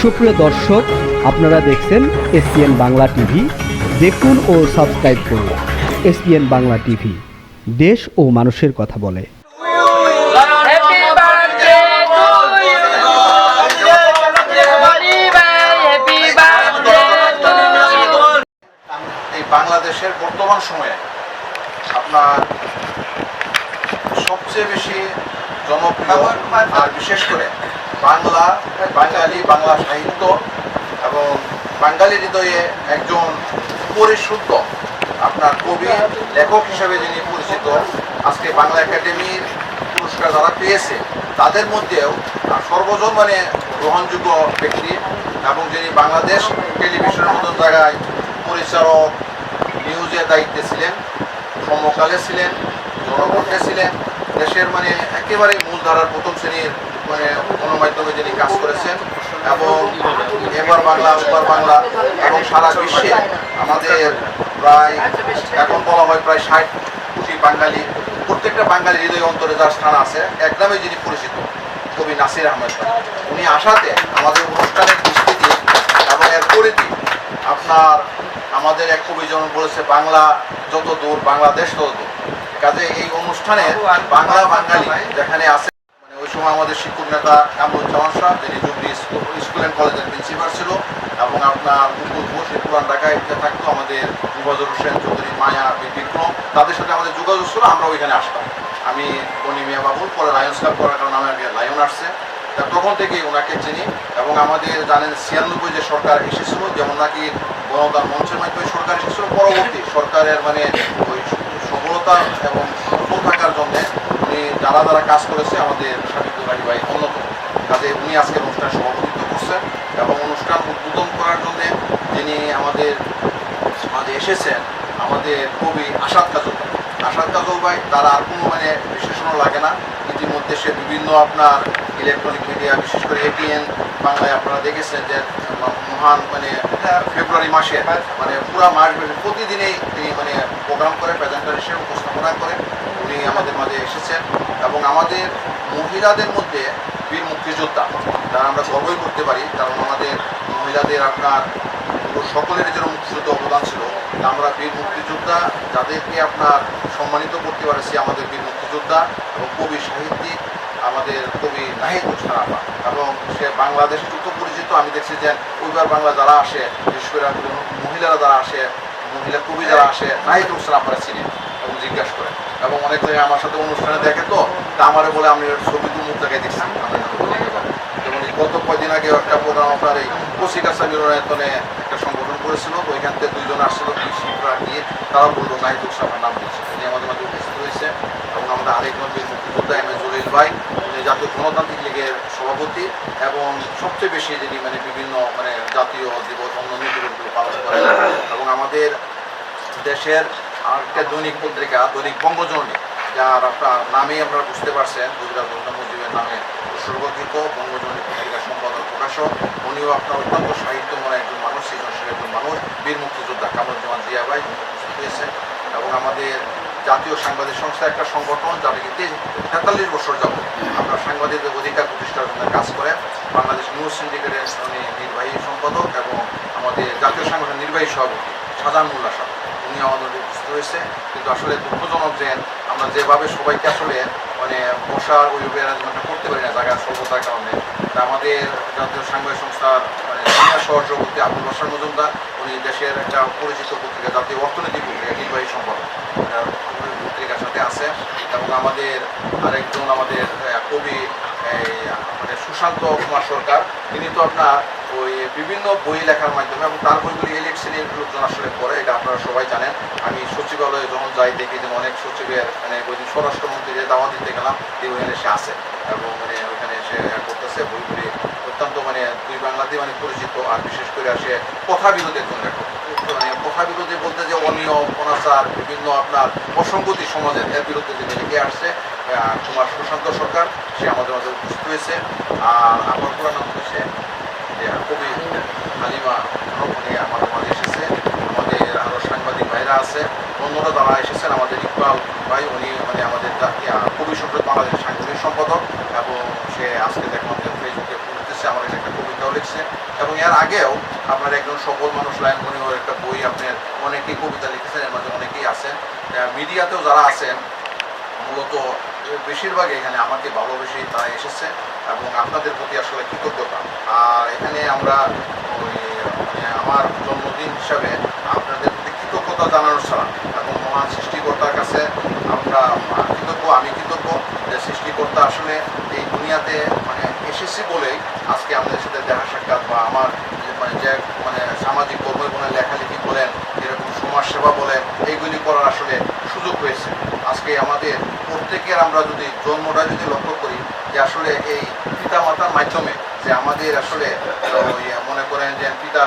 সুপ্রিয় দর্শক, আপনারা দেখছেন এসপিএন বাংলা টিভি। দেখুন ও সাবস্ক্রাইব করুন এসপিএন বাংলা টিভি। দেশ ও মানুষের কথা বলে। বাংলাদেশের বর্তমান সময়ে আপনার সবচেয়ে বেশি জনপ্রিয় আর বিশেষ করে বাংলা, বাঙালি, বাংলা সাহিত্য এবং বাঙালি হৃদয়ে একজন পরিশুদ্ধ আপনার কবি, লেখক হিসেবে যিনি পরিচিত, আজকে বাংলা একাডেমির পুরস্কার যারা পেয়েছে, তাদের মধ্যেও সর্বজন মানে গ্রহণযোগ্য ব্যক্তি এবং যিনি বাংলাদেশ টেলিভিশনের মতন জায়গায় পরিচালক নিউজের দায়িত্বে ছিলেন, সমকালে ছিলেন জনকণ্ঠে ছিলেন, দেশের মানে একেবারে মূলধারার প্রথম শ্রেণির মানে গণমাধ্যমে যিনি কাজ করেছেন এবং এবার বাংলা ওপার বাংলা এবং সারা বিশ্বে আমাদের প্রায়, এখন বলা হয় প্রায় ষাট কোটি বাঙালি, প্রত্যেকটা বাঙালি হৃদয় অন্তরে যার স্থান আছে, এক নামে যিনি পরিচিত, কবি নাসির আহমেদ উনি আসাতে আমাদের অনুষ্ঠানের বিস্তৃতি এবং এর পরিধি আপনার, আমাদের এক কবিজন বলেছে, বাংলা যত দূর, বাংলাদেশ তত দূর। কাজে এই অনুষ্ঠানে বাংলা বাঙালি যেখানে আছে সময় আমাদের শিক্ষক নেতা কামরুজ্জামান সাহেব যিনি জুবলি স্কুল অ্যান্ড কলেজের প্রিন্সিপাল ছিল, এবং আপনার মুকুল ঘোষ পুরান ঢাকায় থাকতো আমাদের মুবাজর হোসেন চৌধুরী, মায়া বিক্রম তাদের সাথে আমাদের যোগাযোগ ছিল আমরা ওইখানে আসতাম। আমি বনি মিয়া বাবুর, পরে লায়ন্স ক্লাব করার কারণে আমার লায়ন আসছে তখন থেকে ওনাকে চিনি, এবং আমাদের জানেন ছিয়ানব্বই যে সরকার এসেছিল, যেমন নাকি গণতার মঞ্চের মাধ্যমে সরকার এসেছিল, পরবর্তী সরকারের মানে ওই সফলতা এবং সফল থাকার জন্য উনি যারা যারা কাজ করেছে আমাদের দুলারি ভাই অন্যতম। কাজে উনি আজকের অনুষ্ঠানে সভাপতিত্ব করছেন এবং অনুষ্ঠান উদ্বোধন করার জন্যে যিনি আমাদের মাঝে এসেছেন, আমাদের কবি আসাদ কাজল ভাই। আসাদ কাজল ভাই, তার আর কোনো মানে বিশেষণ লাগে না। ইতিমধ্যে সে বিভিন্ন আপনার ইলেকট্রনিক মিডিয়া বিশেষ করে এটিএন বাংলায় আপনারা দেখেছেন যে মহান মানে ফেব্রুয়ারি মাসে মানে পুরো মাস প্রতিদিনেই তিনি মানে প্রোগ্রাম করে প্রেজেন্টার হিসেবে উপস্থাপনা করে। উনি আমাদের মাঝে এসেছেন এবং আমাদের মহিলাদের মধ্যে বীর মুক্তিযোদ্ধা তারা আমরা গর্বই করতে পারি, কারণ আমাদের মহিলাদের আপনার সকলের যেন মুক্তিযুদ্ধ অবদান ছিল। আমরা বীর মুক্তিযোদ্ধা, যাদেরকে আপনার সম্মানিত করতে পারেছি, আমাদের বীর মুক্তিযোদ্ধা এবং কবি সাহিত্যিক, আমাদের কবি নাহিদ মুস্তারাফা এবং সে বাংলাদেশ যত পরিচিত, আমি দেখছি যে ওইবার বাংলা যারা আসে, বিশেষ করে মহিলারা যারা আসে, মহিলা কবি যারা আসে, নাহিদ হোসেন মুস্তারাফারা চিনে এবং জিজ্ঞাসা করে এবং অনেক আমার সাথে অনুষ্ঠানে দেখে তো, তা আমারে বলে আমি ছবি তো মুখ জায়গায় দেখছি যেমন গত কয়দিন আগে একটা প্রোগ্রাম আপনার এই কচিকাছা মিলনায়তনে একটা সংগঠন করেছিল, তো ওইখান থেকে দুইজন আসছিল শিল্পরা গিয়ে তারা বলল নাহিদ উৎসাহের নাম বলছে উনি আমাদের মাঝে উপস্থিত হয়েছে এবং আমাদের আরেকজন মুক্তিযোদ্ধা এম এ জলিল ভাই, উনি জাতীয় গণতান্ত্রিক লীগের সভাপতি এবং সবচেয়ে বেশি যিনি মানে বিভিন্ন মানে জাতীয় দিবস, অন্যান্য দিবসগুলো পালন করেন। এবং আমাদের দেশের আরেকটা দৈনিক পত্রিকা দৈনিক বঙ্গজননী যার আপনার নামেই আপনারা বুঝতে পারছেন। গুজরাট বন্ধু মুজিবের নামে উৎসর্গকৃত বঙ্গজননী পত্রিকার সম্পাদক, প্রকাশক। উনিও আপনার অত্যন্ত সাহিত্যময় একজন মানুষ, সৃজনশীল একজন মানুষ, বীর মুক্তিযোদ্ধা কামরুজ্জামান জিয়া ভাই উপস্থিত হয়েছে এবং আমাদের জাতীয় সাংবাদিক সংস্থা একটা সংগঠন যাদেরকে তেতাল্লিশ বছর যাব আপনার সাংবাদিকদের অধিকার প্রতিষ্ঠার জন্য কাজ করেন। বাংলাদেশ নিউজ সিন্ডিকেটের উনি নির্বাহী সম্পাদক এবং আমাদের জাতীয় সংগঠন নির্বাহী সভাপতি সাজান মোল্লা সাহেব। উনি আমাদের উপস্থিত হয়েছে কিন্তু আসলে দুঃখজনক যে আমরা যেভাবে সবাইকে আসলে মানে বসার ওই অ্যারেঞ্জমেন্টটা করতে পারি না জায়গার স্বল্পতার কারণে। তা আমাদের জাতীয় সাংবাদিক সংস্থার মানে সিনিয়র আব্দুল বাসার মজুমদার, উনি দেশের একটা পরিচিত পত্রিকা, জাতীয় অর্থনীতি পত্রিকা নির্বাহী সম্পাদক পত্রিকার সাথে আছে এবং আমাদের আরেকজন আমাদের কবি মানে সুশান্ত কুমার সরকার, তিনি তো আপনার ওই বিভিন্ন বই লেখার মাধ্যমে এবং তার বইগুলি এলিট শ্রেণির লোকজন আসলে পড়ে, এটা আপনারা সবাই জানেন। আমি সচিবালয়ে যখন যাই, দেখি যে অনেক সচিবের মানে ওই দিন স্বরাষ্ট্রমন্ত্রী যে দাওয়া দিতে গেলাম যে ওইখানে সে আসে এবং মানে ওইখানে সে করতেছে। বইগুলি অত্যন্ত মানে দুই বাংলাতে মানে পরিচিত, আর বিশেষ করে আসে কথা বিরোধের জন্য। লেখক মানে কথা বিরোধী বলতে যে অনিয়ম, অনাচার, বিভিন্ন আপনার অসঙ্গতি সমাজের, এর বিরুদ্ধে যে লিখে আসছে কুমার সুশান্ত সরকার, সে আমাদের মাঝে উপস্থিত হয়েছে। আর আমার পুরো নাম হচ্ছে যে কবি হালিমা উনি আমাদের মাঝে এসেছে আমাদের আরও সাংবাদিক ভাইরা আছে। অন্যরা যারা এসেছেন আমাদের ইকবাল ভাই উনি মানে আমাদের কবি সম্প্রদ বাংলাদেশ সাংগঠনিক সম্পাদক এবং সে আজকে দেখলাম যে ফেসবুকে লিখতেছে আমার একটা কবিতাও লিখছে এবং এর আগেও আপনার একজন সফল মানুষ লায়নমণির একটা বই আপনার অনেকেই কবিতা লিখেছেন এর মাঝে অনেকেই আছেন মিডিয়াতেও যারা আছেন বেশিরভাগ এখানে আমাকে ভালোবেসেই তারা এসেছে এবং আপনাদের প্রতি আসলে কৃতজ্ঞতা। আর এখানে আমরা মানে আমার জন্মদিন হিসাবে আপনাদের প্রতি কৃতজ্ঞতা জানানোর ছাড়া এবং মহান সৃষ্টিকর্তার কাছে আমরা কৃতজ্ঞ, আমি কৃতজ্ঞ যে সৃষ্টিকর্তা আসলে এই দুনিয়াতে মানে এসেছি বলেই আজকে আমাদের সাথে দেখা সাক্ষাৎ বা আমার মানে যে মানে সামাজিক কর্ম বলেন লেখালেখি বলেন, এরকম সমাজ সেবা বলেন, এইগুলি করার আসলে সুযোগ হয়েছে। আজকে আমাদের প্রত্যেকের আমরা যদি জন্মটা যদি লক্ষ্য করি যে আসলে এই পিতা মাতার মাধ্যমে যে আমাদের আসলে মনে করেন যে পিতা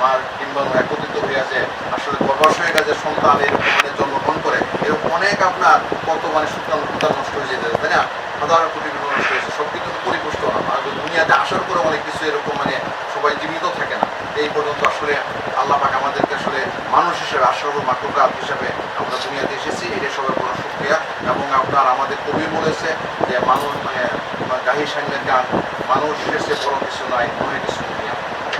মার ডিম্বাণু একত্রিত হয়ে আছে, আসলে গর্ভাশয় কাজে সন্তান এরকম মানে জন্মগ্রহণ করে, এরকম অনেক আপনার কত মানে শুক্রাণু ফুটান নষ্ট হয়ে যেতে তাই না? হাজার কোটি নষ্ট হয়েছে সব কিছু পরিপুষ্ট না। আর দুনিয়াতে আসার পরে অনেক কিছু এরকম মানে সবাই জীবিত থাকে না, এই পর্যন্ত আসলে আল্লাহ পাক আমাদেরকে আসলে মানুষ হিসেবে আশ্রব মাকুকাত হিসেবে আমরা দুনিয়াতে এসেছি এটা সবার বড় সুক্রিয়া এবং আপনার আমাদের কবি বলেছে যে মানুষ মানে গাহি সাইনের গান, মানুষ শেষে বড় কিছু নয় মনে কিছু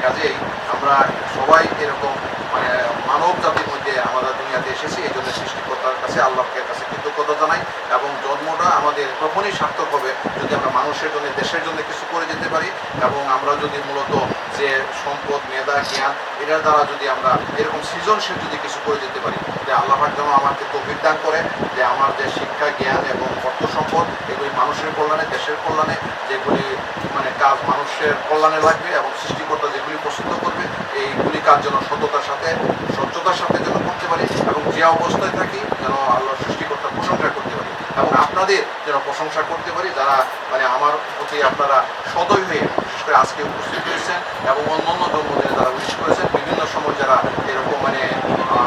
কাজেই আমরা সবাই এরকম মানে মানব জাতির মধ্যে আমরা দুনিয়াতে এসেছি, এই জন্য সৃষ্টিকর্তার কাছে, আল্লাহকে কাছে কৃতজ্ঞতা জানাই এবং জন্মটা আমাদের তখনই সার্থক হবে যদি আমরা মানুষের জন্য, দেশের জন্য কিছু করে যেতে পারি এবং আমরা যদি মূলত যে সম্পদ, মেধা, জ্ঞান, এটার দ্বারা যদি আমরা এরকম সৃজনশীল যদি কিছু করে যেতে পারি আল্লাহ যেন আমাকে তৌফিক দান করে যে আমার যে শিক্ষা, জ্ঞান এবং অর্থ সম্পদ, এগুলি মানুষের কল্যাণে, দেশের কল্যাণে, যেগুলি মানে কাজ মানুষের কল্যাণে লাগবে এবং সৃষ্টিকর্তা যেগুলি পছন্দ করবে, এইগুলি কাজ যেন সততার সাথে, স্বচ্ছতার সাথে যেন করতে পারি এবং যে অবস্থায় থাকি যেন আল্লাহ সৃষ্টিকর্তা প্রশংসা করতে পারি এবং আপনাদের যেন প্রশংসা করতে পারি, যারা মানে আমার প্রতি আপনারা সদয় হয়ে, বিশেষ করে আজকে উপস্থিত হয়েছেন এবং অন্যান্য জন্মদিনে যারা উইশ করেছেন বিভিন্ন সময় যারা এরকম মানে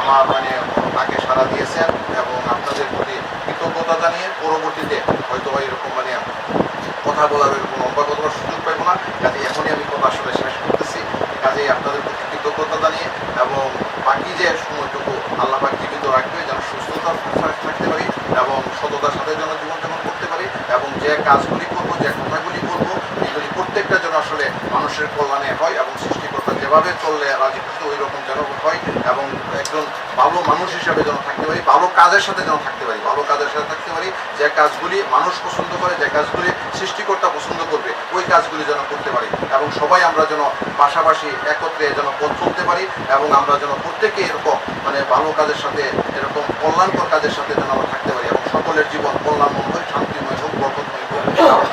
আমার মানে তাকে সাড়া দিয়েছেন এবং আপনাদের প্রতি কৃতজ্ঞতা জানিয়ে পরবর্তীতে হয়তো বা এরকম মানে কথা বলার এরকম লম্বা কথা বলার সুযোগ পাইব না কাজে এখনই আমি কথা আসলে শেষ করতেছি কাজেই আপনাদের প্রতি কৃতজ্ঞতা জানিয়ে এবং বাকি যে সময়টুকু আল্লাহ পাক জীবিত রাখবে যেন সুস্থতার সাথে থাকতে পারি এবং সততার সাথে যেন জীবনযাপন করতে পারি এবং যে কাজগুলি করব যে কথাগুলি বলব এগুলি প্রত্যেকটা যেন আসলে মানুষের কল্যাণে হয় এবং সৃষ্টিকর্তা যেভাবে চললে রাজি খুশি ওই রকম যেন হয় এবং একজন ভালো মানুষ হিসাবে যেন থাকতে পারি, ভালো কাজের সাথে যেন থাকতে পারি, ভালো কাজের সাথে থাকতে পারি, যে কাজগুলি মানুষ পছন্দ করে, যে কাজগুলি সৃষ্টিকর্তা পছন্দ করবে, ওই কাজগুলি যেন করতে পারি এবং সবাই আমরা যেন পাশাপাশি একত্রে যেন পথ চলতে পারি এবং আমরা যেন প্রত্যেকে এরকম মানে ভালো কাজের সাথে, এরকম কল্যাণকর কাজের সাথে যেন আমরা থাকতে পারি এবং সকলের জীবন কল্যাণময় শান্তিময় হোক, বরকতময়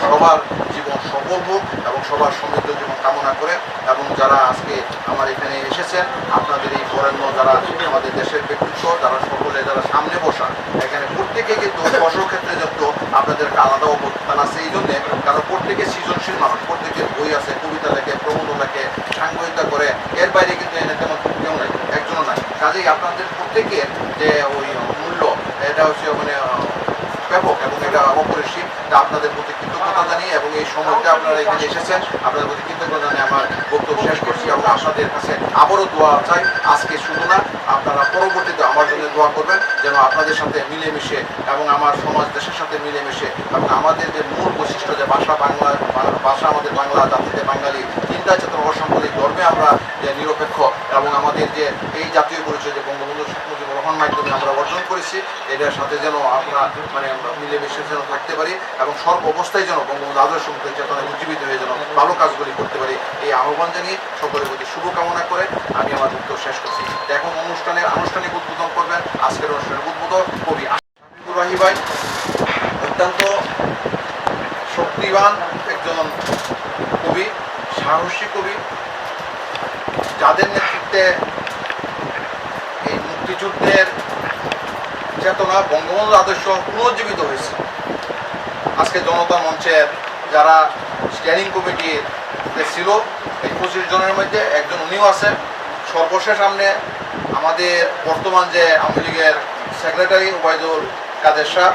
সবার জীবন সফল হোক এবং সবার সমৃদ্ধ জীবন কামনা করে এবং যারা আজকে আমার এখানে এসেছেন, আপনাদের এই বরেণ্য যারা আমাদের দেশের ব্যক্তিত্ব, যারা সকলে যারা সামনে বসা, এখানে প্রত্যেকে কিন্তু বসর ক্ষেত্রে যত আপনাদের আলাদা অবস্থান আছে এই জন্যে কারণ প্রত্যেকে সৃজনশীল মানুষ প্রত্যেকের বই আছে, কবিতা লেখে প্রবন্ধ লেখে সাংবাদিকতা করে, এর বাইরে কিন্তু এনে তেমন কেউ নাই, একজনও নাই। কাজেই আপনাদের প্রত্যেকের যে ওই মূল্য, এটা হচ্ছে মানে ব্যাপক এবং এটা অপরিসীম তা আপনাদের প্রতি কৃতজ্ঞতা জানিয়ে এবং এই সময়টা আপনারা এখানে এসেছেন, আপনাদের প্রতি কৃতজ্ঞতা জানিয়ে আমার বক্তব্য শেষ করছি এবং আপনাদের কাছে আবারও দোয়া চাই, আজকে শুধু না, আপনারা পরবর্তীতে আমার জন্য দোয়া করবেন যেন আপনাদের সাথে মিলেমিশে এবং আমার সমাজ, দেশের সাথে মিলেমিশে এবং আমাদের যে মূল বৈশিষ্ট্য যে ভাষা বাংলা, ভাষা আমাদের বাংলা, জাতিতে বাঙালি চিন্তা চেতন অসম্পদের ধর্মে আমরা যে নিরপেক্ষ এবং আমাদের যে এই জাতীয় পরিচয় যে বঙ্গবন্ধু শেখ মাধ্যমে আমরা অর্জন করেছি। এটার সাথে যেন আমরা মানে মিলেমিশে যেন থাকতে পারি এবং সর্ব অবস্থায় যেন বঙ্গবন্ধু আদর্শ মুখে চেতনায় উজ্জীবিত হয়ে যেন ভালো কাজগুলি করতে পারি, এই আহ্বান জানিয়ে সকলের প্রতি শুভকামনা করে আমি আমার বক্তব্য শেষ করছি। এখন অনুষ্ঠানের আনুষ্ঠানিক উদ্বোধন করবেন আজকের অনুষ্ঠানের উদ্বোধক কবি রাহি ভাই। অত্যন্ত শক্তিবান একজন কবি, সাহসী কবি। যাদের নেতৃত্বে মুক্তিযুদ্ধের চেতনা বঙ্গবন্ধু আদর্শ পুনর্জীবিত হয়েছে। আজকে জনতা মঞ্চের যারা স্ট্যান্ডিং কমিটির যে ছিল, এই পঁচিশ জনের মধ্যে একজন উনিও আছে। সর্বশেষ সামনে আমাদের বর্তমান যে আওয়ামী লীগের সেক্রেটারি ওবায়দুল কাদের শাহ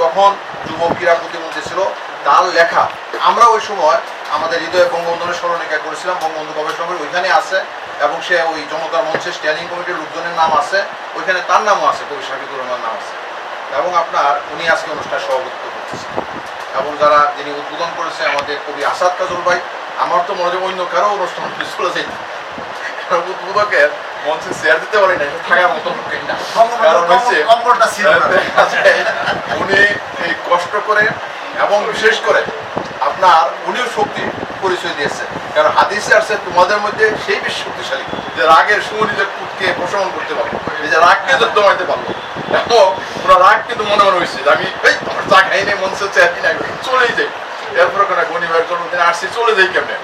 তখন যুব ক্রীড়া প্রতিমন্ত্রী ছিল, তার লেখা। আমরা ওই সময় আমাদের হৃদয়ে বঙ্গবন্ধুর স্মরণিকা করেছিলাম, বঙ্গবন্ধু গবেষণা ওইখানে আছে, এবং সে ওই জনতার মঞ্চে স্ট্যান্ডিং কমিটির লোকজনের নাম আছে। ওইখানে তার নামও আছে কবি শাফিকুর রহমান নাম আছে। এবং আপনার উনি আজকে অনুষ্ঠান সভাপতিত্ব করতেছেন। এবং যারা যিনি উদ্বোধন করেছে আমাদের কবি আসাদ কাজল ভাই আমার তো মনে হয় অন্য কারও অনুষ্ঠান চলে যাই উদ্বোধকের মঞ্চে চেয়ার দিতে পারি না থাকার মতো না। কারণ হচ্ছে যায় উনি এই কষ্ট করে এবং বিশেষ করে আপনার উনিও শক্তি পরিচয় দিয়েছে কারণ হাদিসে আসছে তোমাদের মধ্যে সেই বেশি শক্তিশালী। যে রাগের সময় নিজের পুতকে প্রশমন করতে পারব নিজের রাগকে যুদ্ধ মারতে পারব এবং ওনার রাগ কিন্তু মনে মনে হয়েছে আমি এই আমার চা খাই নেই মঞ্চে চেয়ার কিনে চলেই যাই। এরপরে কোনো গণিবার জন্মদিনে আসছি চলে যাই কেমনে?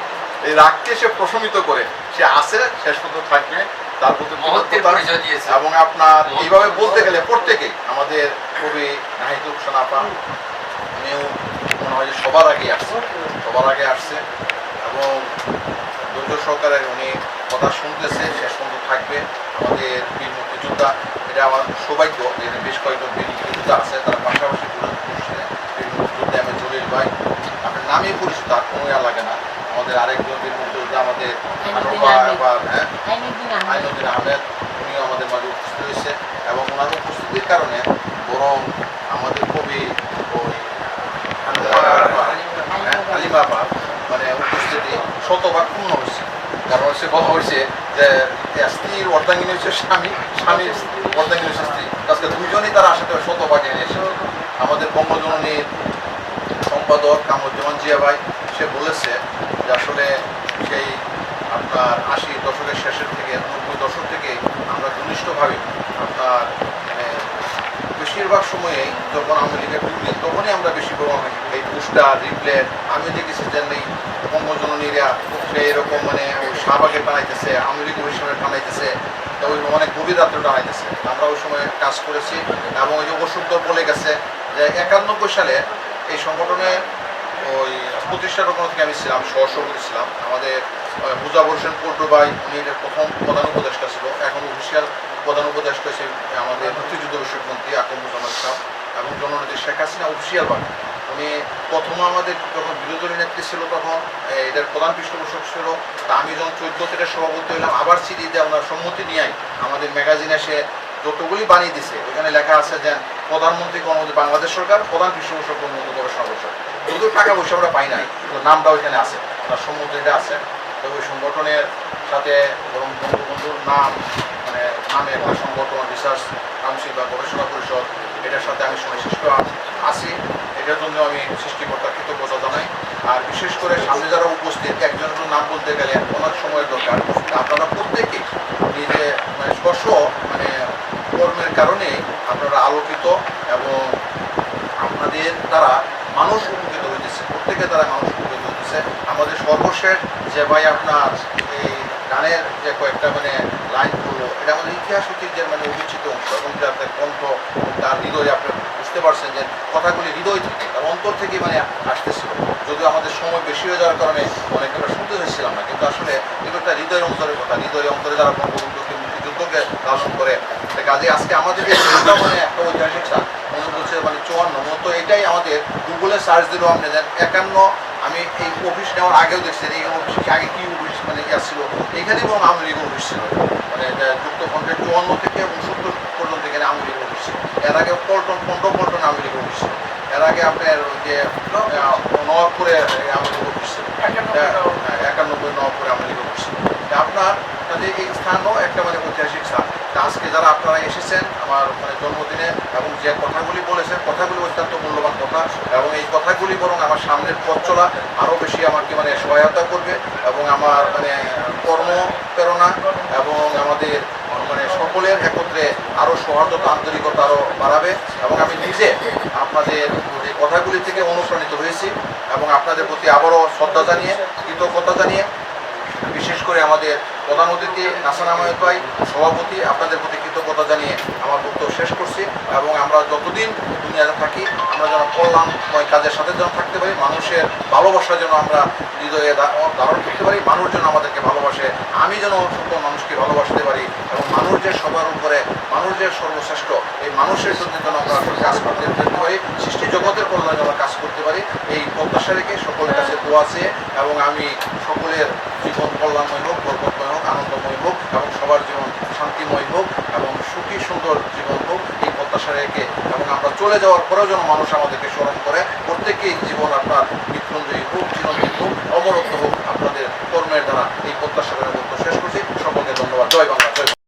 এই রাগকে সে প্রশমিত করে। সে আসে শেষ পর্যন্ত থাকবে। তার প্রতি মহত্বের পরিচয় দিয়েছে। এবং আপনার এইভাবে বলতে গেলে প্রত্যেকেই আমাদের কবি নাহিদুল সোনাপা উনিও মনে হয় যে সবার আগে আসছে। সবার আগে আসছে। এবং ধৈর্য সহকারে উনি কথা শুনতেছে শেষ পর্যন্ত থাকবে। আমাদের বীর মুক্তিযোদ্ধা এটা আমার সৌভাগ্য যে বেশ কয়েকজন বীর মুক্তিযোদ্ধা আছে তার পাশাপাশি বীর মুক্তিযোদ্ধা আমি জলিল ভাই আপনার নামেই পরিচিত আর কোনো ইয়া লাগে না। আমাদের আরেকজন বীর মুক্তিযোদ্ধা আমাদের হ্যাঁ? আইনুদ্দিন আহমেদ। উনিও আমাদের মাঝে উপস্থিত হয়েছে এবং ওনার উপস্থিতির কারণে বরং আমাদের কবি ওই হালিমা আপা মানে শতভাগ পূর্ণ হয়েছে কারণ হচ্ছে বলা হয়েছে যে স্ত্রীর অর্ধাঙ্গিনী হচ্ছে স্বামী স্বামীর অর্ধাঙ্গিনী হচ্ছে স্ত্রী। আজকে দুইজনই তারা আসাতে এনে এসেছে। আমাদের বঙ্গজননীর সম্পাদক কামরুজ্জামান জিয়া ভাই, সে বলেছে যে আসলে সেই আপনার আশি দশকের শেষের থেকে, নব্বই দশক থেকে আমরা ঘনিষ্ঠভাবে আপনার বেশিরভাগ সময়েই যখন আওয়ামী লীগের টুর্নি তখনই আমরা বেশি বড় এই পোস্টার রিপ্লেট আমি দেখেছি বঙ্গজননীরা সে এরকম মানে শাহবাগে টানাইতেছে আওয়ামী লীগ ওই টানাইতেছে ওই অনেক গভীর রাত্রে টানাইতেছে। আমরা ওই সময় কাজ করেছি এবং ওই যে ওষুধ বলে গেছে যে একানব্বই সালে এই সংগঠনে ওই প্রতিষ্ঠার ওখান থেকে আমি ছিলাম সহসভাপতি ছিলাম। আমাদের আহ, মুজাফর হোসেন ভাই উনি প্রথম প্রধান উপদেষ্টা ছিল। এখন অফিসিয়াল প্রধান উপদেষ্টা হচ্ছে আমাদের মুক্তিযুদ্ধ বিষয়ক মন্ত্রী আকম মুজাম্মদ সাহ এবং জননেত্রী শেখ হাসিনা অফিসিয়াল ভাবে উনি প্রথম আমাদের যখন বিরোধী নেত্রী ছিল তখন এটার প্রধান পৃষ্ঠপোষক ছিল, তা আমি যখন চোদ্দ থেকে সভাপতি হলাম আবার সিডি দিয়ে ওনার সম্মতি নিয়ে আমাদের ম্যাগাজিন এসে যতগুলি বানিয়ে দিছে ওখানে লেখা আছে যে, প্রধানমন্ত্রী গণমন্ত্রী বাংলাদেশ সরকার, প্রধান পৃষ্ঠপোষক গণমন্ত্রী গবেষণা পরিষদ যদিও টাকা পয়সা আমরা পাই নাই, কিন্তু নামটা ওইখানে আছে ওনার সম্মতিটা আছে। তবে ওই সংগঠনের সাথে বরং বন্ধু বন্ধুর নাম মানে নামে একটা সংগঠন রিসার্চ কাউন্সিল বা গবেষণা পরিষদ, এটার সাথে আমি সংশ্লিষ্ট আছি। এটার জন্য আমি সৃষ্টিকর্তার কৃতজ্ঞতা জানাই। আর বিশেষ করে সামনে যারা উপস্থিত, একজনের নাম বলতে গেলে অনেক সময়ের দরকার। আপনারা প্রত্যেকেই নিজে মানে স্পর্শ মানে কর্মের কারণে আপনারা আলোকিত এবং আপনাদের দ্বারা মানুষ উপকৃত হইতেছে। প্রত্যেকের দ্বারা মানুষ উপকৃত হইতেছে। আমাদের সর্বশেষ যে ভাই আপনার, এই গানের যে কয়েকটা মানে লাইন এটা আমাদের ইতিহাস ঐতিহ্যের মানে অবিচ্ছিত অংশ এবং তার তার কণ্ঠ তার হৃদয়ে আপনি বুঝতে পারছেন যে কথাগুলি হৃদয় থেকে তার অন্তর থেকে মানে আসতেছিল। যদিও আমাদের সময় বেশি হয়ে যাওয়ার কারণে অনেক আমরা শুনতে হয়েছিলাম না, কিন্তু আসলে এগুলো একটা হৃদয়ের অন্তরের কথা, হৃদয়ের অন্তরে যারা বঙ্গবন্ধুকে, মুক্তিযুদ্ধকে লালন করে কাজে আজকে আমাদের মানে একটা ঐতিহাসিক মনে মানে চুয়ান্ন। মূলত এটাই আমাদের গুগলে সার্চ দিলেও আপনি দেন একান্ন আমি এই অফিস নেওয়ার আগেও দেখছি, এই অফিস আগে কি অফিস মানে ছিল, এখানে এবং আওয়ামী লীগ অফিস ছিল মানে যুক্তফ্রন্টের চুয়ান্ন থেকে উনসত্তর পর্যন্ত এখানে আওয়ামী লীগ অফিস। এর আগে পল্টন পনেরো পল্টন আওয়ামী লীগ অফিস। এর আগে আপনার ওই যে নবাবপুরে আওয়ামী লীগ হ্যাঁ, একানব্বই নবাবপুরে আওয়ামী লীগ অফিস। আপনার কাজে এই স্থানও একটা মানে ঐতিহাসিক স্থান। আজকে যারা আপনারা এসেছেন আমার মানে জন্মদিনে এবং যে কথাগুলি বলেছেন, কথাগুলি অত্যন্ত মূল্যবান কথা এবং এই কথাগুলি বরং আমার সামনের পথ চলা আরও বেশি আমাকে মানে সহায়তা করবে এবং আমার মানে কর্ম প্রেরণা এবং আমাদের মানে সকলের একত্রে আরও সৌহার্দ্যতা, আন্তরিকতা আরও বাড়াবে এবং আমি নিজে আপনাদের এই কথাগুলি থেকে অনুপ্রাণিত হয়েছি এবং আপনাদের প্রতি আবারও শ্রদ্ধা জানিয়ে, কৃতজ্ঞতা জানিয়ে করে আমাদের প্রধান অতিথি নাসান আহমেদ ভাই সভাপতি আপনাদের প্রতি কৃতজ্ঞতা জানিয়ে আমার বক্তব্য শেষ করছি এবং আমরা যতদিন দুনিয়াতে থাকি, আমরা যেন কল্যাণময় কাজের সাথে যেন থাকতে পারি, মানুষের ভালোবাসা যেন আমরা হৃদয়ে ধারণ করতে পারি, মানুষ যেন আমাদেরকে ভালোবাসে, আমি যেন সকল মানুষকে ভালোবাসতে পারি এবং মানুষ যে সবার উপরে, মানুষ যে সর্বশ্রেষ্ঠ, এই মানুষের জন্য যেন আমরা কাজ করতে পারি সৃষ্টি জগতের কল্যাণে যেন কাজ করতে পারি, এই প্রত্যাশা রেখে সকলের কাছে দোয়া চেয়ে এবং আমি সকলের জীবন কল্যাণময় হোক বরকতময় হোক, আনন্দময় হোক এবং সবার জীবন শান্তিময় হোক এবং সুখী, সুন্দর জীবন হোক এই প্রত্যাশা রেখে এবং আমরা চলে যাওয়ার পরেও যেন মানুষ আমাদেরকে স্মরণ করে, প্রত্যেকেই জীবন আপনার মৃত্যুঞ্জয়ী হোক, চিরঞ্জীব হোক, অমরত্ব হোক আপনাদের কর্মের দ্বারা এই প্রত্যাশা করে শেষ করছি সকলকে ধন্যবাদ জয় বাংলা, জয়।